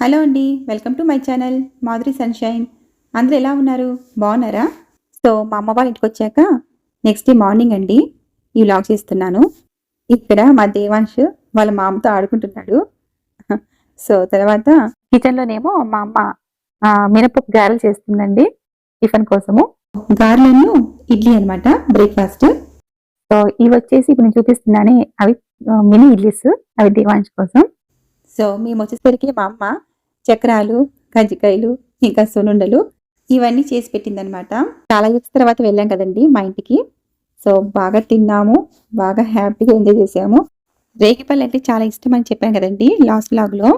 Hello అండి welcome to my channel Madhuri sunshine. అందరూ ఎలా ఉన్నారు? బాగున్నారా? సో మా అమ్మ వాళ్ళ ఇంటికి వచ్చాక నెక్స్ట్ డే మార్నింగ్ అండి ఈ వ్లాగ్ చేస్తున్నాను. ఇక్కడ మా దేవాంష్ వాళ్ళ మామతో ఆడుకుంటున్నాడు. సో తర్వాత కిచెన్లోనేమో మా అమ్మ మినపప్పు గారెలు చేస్తుందండి టిఫిన్ కోసము. గారెలను ఇడ్లీ అనమాట బ్రేక్ఫాస్ట్ సో ఇవి వచ్చేసి ఇప్పుడు నేను చూపిస్తున్నానే అవి మినీ ఇడ్లీస్ అవి దేవాంష్ కోసం. సో మేము వచ్చేసరికి మా అమ్మ చక్రాలు కజ్జికాయలు ఇంకా సునుండలు ఇవన్నీ చేసి పెట్టిందనమాట చాలా ఇయర్స్ తర్వాత వెళ్ళాం కదండి మా ఇంటికి. సో బాగా తిన్నాము బాగా హ్యాపీగా ఎంజాయ్ చేసాము. రేగిపల్లి అంటే చాలా ఇష్టం అని చెప్పాను కదండి లాస్ట్ లాగ్లో.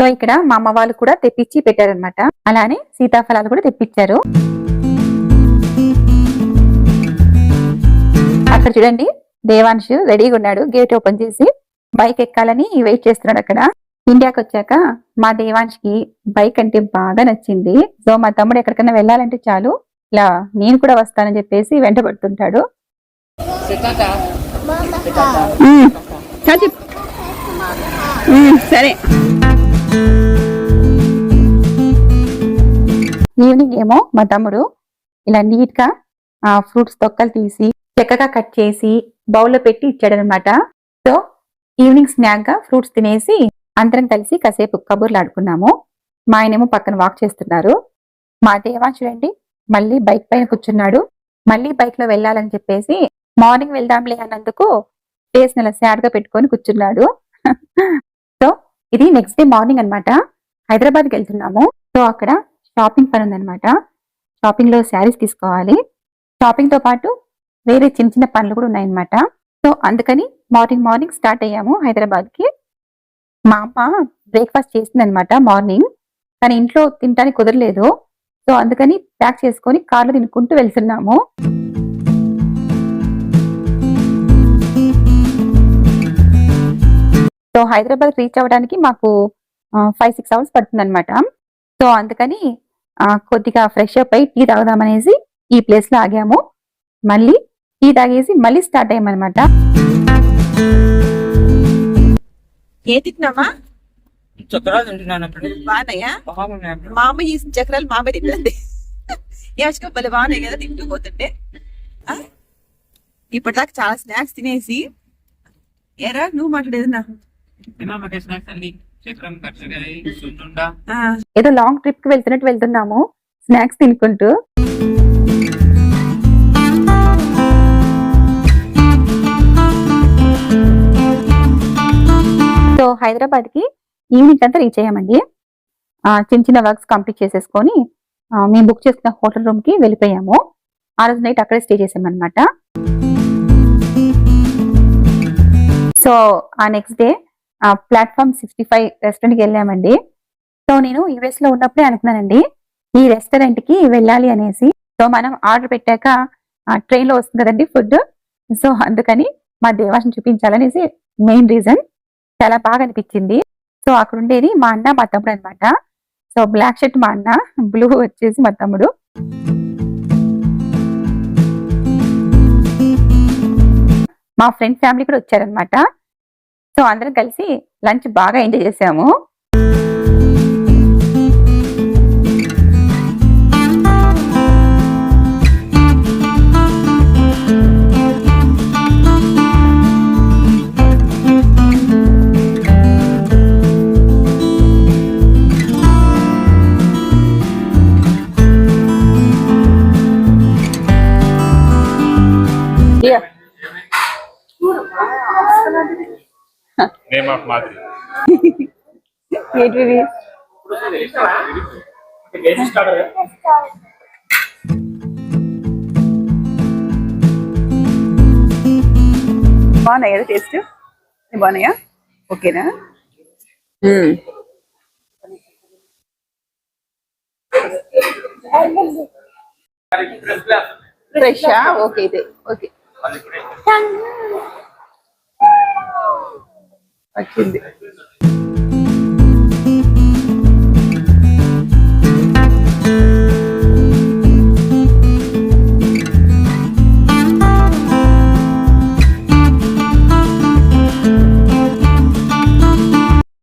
సో ఇక్కడ మా అమ్మ వాళ్ళు కూడా తెప్పించి పెట్టారనమాట అలానే సీతాఫలాలు కూడా తెప్పించారు. అక్కడ చూడండి దేవాంశ్ రెడీగా ఉన్నాడు గేట్ ఓపెన్ చేసి బైక్ ఎక్కాలని వెయిట్ చేస్తున్నాడు అక్కడ. ఇండియాకి వచ్చాక మా దేవాంశ్కి బైక్ అంటే బాగా నచ్చింది. సో మా తమ్ముడు ఎక్కడికైనా వెళ్ళాలంటే చాలు ఇలా నేను కూడా వస్తానని చెప్పేసి వెంట పడుతుంటాడు సరే. ఈవినింగ్ ఏమో మా తమ్ముడు ఇలా నీట్గా ఆ ఫ్రూట్స్ తొక్కలు తీసి చక్కగా కట్ చేసి బౌల్లో పెట్టి ఇచ్చాడనమాట. సో ఈవినింగ్ స్నాక్గా ఫ్రూట్స్ తినేసి అందరం కలిసి కాసేపు కబుర్లు ఆడుకున్నాము. మా ఆయనేమో పక్కన వాక్ చేస్తున్నారు. మా దేవాంశ్ చూడండి మళ్ళీ బైక్ పైన కూర్చున్నాడు. మళ్ళీ బైక్లో వెళ్ళాలని చెప్పేసి మార్నింగ్ వెళ్దాంలే అన్నందుకు ఫేస్ నెల సాడ్గా పెట్టుకొని కూర్చున్నాడు. సో ఇది నెక్స్ట్ డే మార్నింగ్ అన్నమాట. హైదరాబాద్కి వెళ్తున్నాము. సో అక్కడ షాపింగ్ పని ఉందన్నమాట. షాపింగ్లో శారీస్ తీసుకోవాలి. షాపింగ్తో పాటు వేరే చిన్న చిన్న పనులు కూడా ఉన్నాయన్నమాట. సో అందుకని మార్నింగ్ మార్నింగ్ స్టార్ట్ అయ్యాము హైదరాబాద్కి మా అమ్మ బ్రేక్ఫాస్ట్ చేసింది అనమాట మార్నింగ్ కానీ ఇంట్లో తినడానికి కుదరలేదు. సో అందుకని ప్యాక్ చేసుకొని కార్లో తినుకుంటూ వెళ్తున్నాము. సో హైదరాబాద్ రీచ్ అవ్వడానికి మాకు ఫైవ్ సిక్స్ అవర్స్ పడుతుంది అనమాట సో అందుకని కొద్దిగా ఫ్రెష్ అప్ అయి టీ తాగుదామనేసి ఈ ప్లేస్లో ఆగాము. మళ్ళీ టీ తాగేసి మళ్ళీ స్టార్ట్ అయ్యామన్నమాట. ఏ తింటున్నావా చక్రాలు తింటున్నాను అప్పుడు. బాగున్నాయా. మా అమ్మ చేసిన చక్రాలు మా అమ్మ తింటుంది యాచక భలే బాగున్నాయి కదా తింటూ పోతుంటే? ఇప్పటిదాకా చాలా స్నాక్స్ తినేసి. ఎరా నువ్వు మాట్లాడేది నాకు ఏదో లాంగ్ ట్రిప్కి వెళ్తున్నట్టు వెళ్తున్నాము. స్నాక్స్ తినుకుంటూ. సో హైదరాబాద్కి ఈవినింగ్ అంతా రీచ్ అయ్యామండి చిన్న చిన్న వర్క్స్ కంప్లీట్ చేసేసుకొని మేము బుక్ చేసుకున్న హోటల్ రూమ్కి వెళ్ళిపోయాము. ఆ రోజు నైట్ అక్కడే స్టే చేసామన్నమాట. సో ఆ next day platform sixty five రెస్టారెంట్కి వెళ్ళామండి. సో నేను యుఎస్లో ఉన్నప్పుడే అనుకున్నానండి ఈ రెస్టారెంట్కి వెళ్ళాలి అనేసి. సో మనం ఆర్డర్ పెట్టాక ట్రైన్లో వస్తుంది కదండి ఫుడ్ సో అందుకని మా దేవాసం చూపించాలనేసి మెయిన్ రీజన్ చాలా బాగా అనిపించింది. సో అక్కడ ఉండేది మా అన్న మా తమ్ముడు అనమాట సో బ్లాక్ షర్ట్ మా అన్న బ్లూ వచ్చేసి మా తమ్ముడు. మా ఫ్రెండ్ ఫ్యామిలీ కూడా వచ్చారనమాట సో అందరం కలిసి లంచ్ బాగా ఎంజాయ్ చేసాము. నేమ్ ఆఫ్ మాధురి ఏంటివి బాగున్నాయి కదా టేస్ట్ బాగున్నాయా? ఓకేనా? ఫ్రెషా ఓకే ఇది. ఓకే వచ్చింది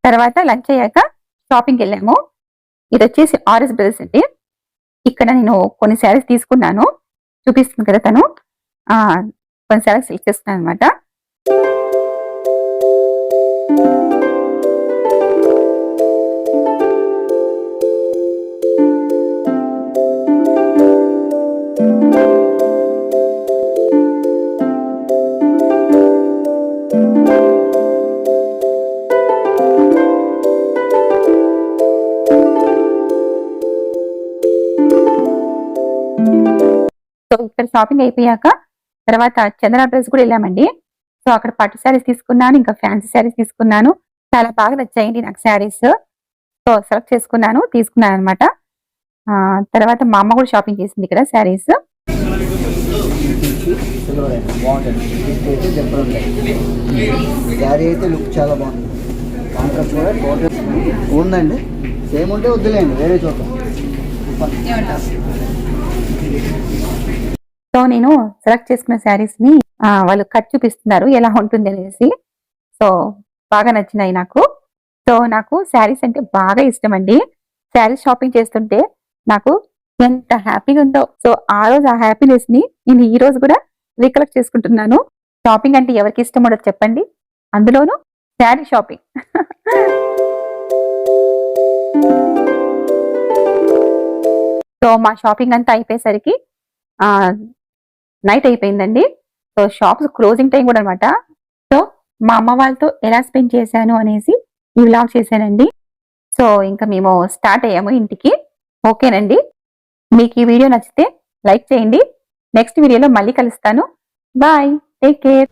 తర్వాత లంచ్ అయ్యాక షాపింగ్కి వెళ్ళాము. ఇది వచ్చేసి ఆర్ఎస్ బ్రదర్స్ అండి. ఇక్కడ నేను కొన్ని శారీస్ తీసుకున్నాను. చూపిస్తుంది కదా తను. ఆ, కొన్ని శారీస్ సెలెక్ట్ చేస్తున్నాను అనమాట సో ఇక్కడ షాపింగ్ అయిపోయాక తర్వాత చందన డ్రెస్ కూడా వెళ్ళామండి. సో అక్కడ పట్టు శారీస్ తీసుకున్నాను ఇంకా ఫ్యాన్సీ శారీస్ తీసుకున్నాను. చాలా బాగా నచ్చాయండి నాకు శారీస్. సో సెలెక్ట్ చేసుకున్నాను తీసుకున్నాను అనమాట తర్వాత మా అమ్మ కూడా షాపింగ్ చేసింది ఇక్కడ శారీస్. సిల్వర్ అయినా బాగుంటుంది గిఫ్ట్ అయితే జంపర్ ఉంటాయి శారీ అయితే లుక్ చాలా బాగుంది కాంట్రాస్ట్ కూడా టోటల్ ఉందండి. సేమ్ ఉంటే వద్దులేండి వేరే చోట. సో నేను సెలెక్ట్ చేసుకున్న శారీస్ని ఆ, వాళ్ళు కట్ చూపిస్తున్నారు ఎలా ఉంటుంది అనేసి సో బాగా నచ్చినాయి నాకు. సో నాకు శారీస్ అంటే బాగా ఇష్టం అండి శారీస్ షాపింగ్ చేస్తుంటే నాకు ఎంత హ్యాపీగా ఉందో. సో ఆ రోజు ఆ హ్యాపీనెస్ని నేను ఈ రోజు కూడా రికలెక్ట్ చేసుకుంటున్నాను. షాపింగ్ అంటే ఎవరికి ఇష్టం ఉండదు చెప్పండి. అందులోనూ శారీ షాపింగ్. సో మా షాపింగ్ అంతా అయిపోయేసరికి నైట్ అయిపోయిందండి. సో షాప్స్ క్లోజింగ్ టైం కూడా అనమాట సో మా అమ్మ వాళ్ళతో ఎలా స్పెండ్ చేశాను అనేసి ఈ వ్లాగ్ చేశానండి. సో ఇంకా మేము స్టార్ట్ అయ్యాము ఇంటికి. ఓకేనండి మీకు ఈ వీడియో నచ్చితే లైక్ చేయండి. నెక్స్ట్ వీడియోలో మళ్ళీ కలుస్తాను. Bye take care